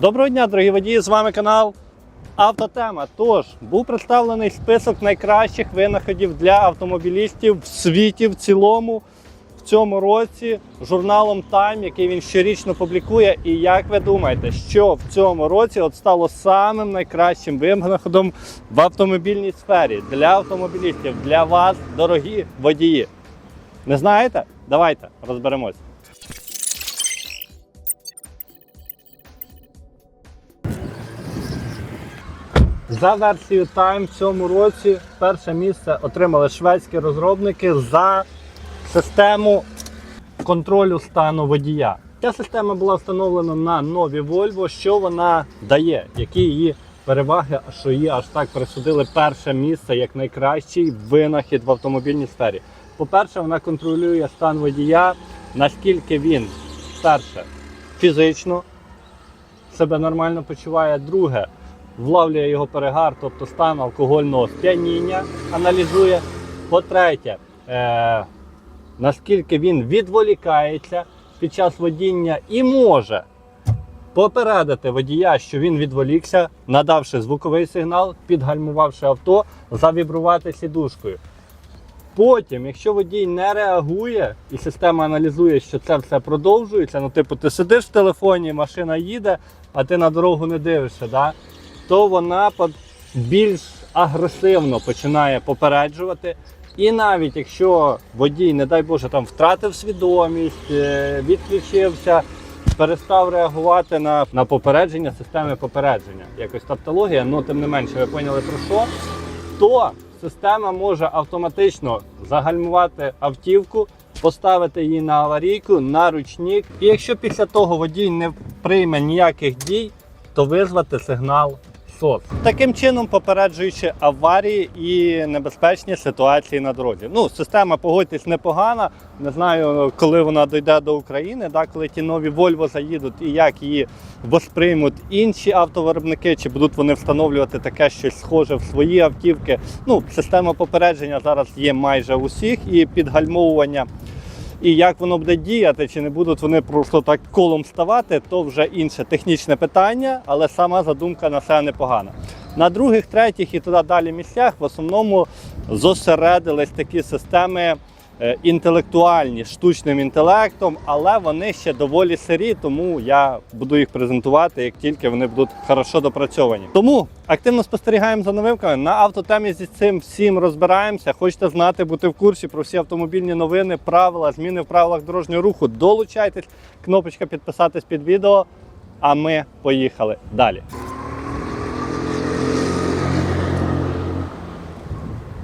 Доброго дня, дорогі водії! З вами канал Автотема. Тож був представлений список найкращих винаходів для автомобілістів в світі в цілому в цьому році журналом Time, який він щорічно публікує. І як ви думаєте, що в цьому році от стало самим найкращим винаходом в автомобільній сфері для автомобілістів, для вас, дорогі водії? Не знаєте? Давайте розберемось. За версією Time в цьому році перше місце отримали шведські розробники за систему контролю стану водія. Ця система була встановлена на нові Volvo. Що вона дає? Які її переваги, що її аж так присудили перше місце як найкращий винахід в автомобільній сфері. По-перше, вона контролює стан водія, наскільки він перше фізично себе нормально почуває. Друге, влавлює його перегар, тобто стан алкогольного сп'яніння, аналізує. По-третє, е, наскільки він відволікається під час водіння і може попередити водія, що він відволікся, надавши звуковий сигнал, підгальмувавши авто, завібрувати сідушкою. Потім, якщо водій не реагує і система аналізує, що це все продовжується, ну типу ти сидиш в телефоні, машина їде, а ти на дорогу не дивишся, да? То вона більш агресивно починає попереджувати. І навіть якщо водій, не дай Боже, там втратив свідомість, е, відключився, перестав реагувати на, на попередження системи попередження. Якось тавтологія, ну тим не менше, ви поняли про що, то система може автоматично загальмувати автівку, поставити її на аварійку, на ручник. І якщо після того водій не прийме ніяких дій, то визвати сигнал СОС. Таким чином попереджуючи аварії і небезпечні ситуації на дорозі. Ну, система, погодьтесь, непогана. Не знаю, коли вона дійде до України, да, коли ті нові Volvo заїдуть і як її восприймуть інші автовиробники, чи будуть вони встановлювати таке щось схоже в свої автівки. Ну, система попередження зараз є майже у всіх і підгальмовування. І як воно буде діяти, чи не будуть вони просто так колом ставати, то вже інше технічне питання, але сама задумка на себе непогана. На других, третіх і туди далі місцях в основному зосередились такі системи інтелектуальні, штучним інтелектом, але вони ще доволі сирі, тому я буду їх презентувати, як тільки вони будуть хорошо допрацьовані. Тому активно спостерігаємо за новинками. На автотемі зі цим всім розбираємося. Хочете знати, бути в курсі про всі автомобільні новини, правила, зміни в правилах дорожнього руху. Долучайтесь, кнопочка підписатись під відео. А ми поїхали далі.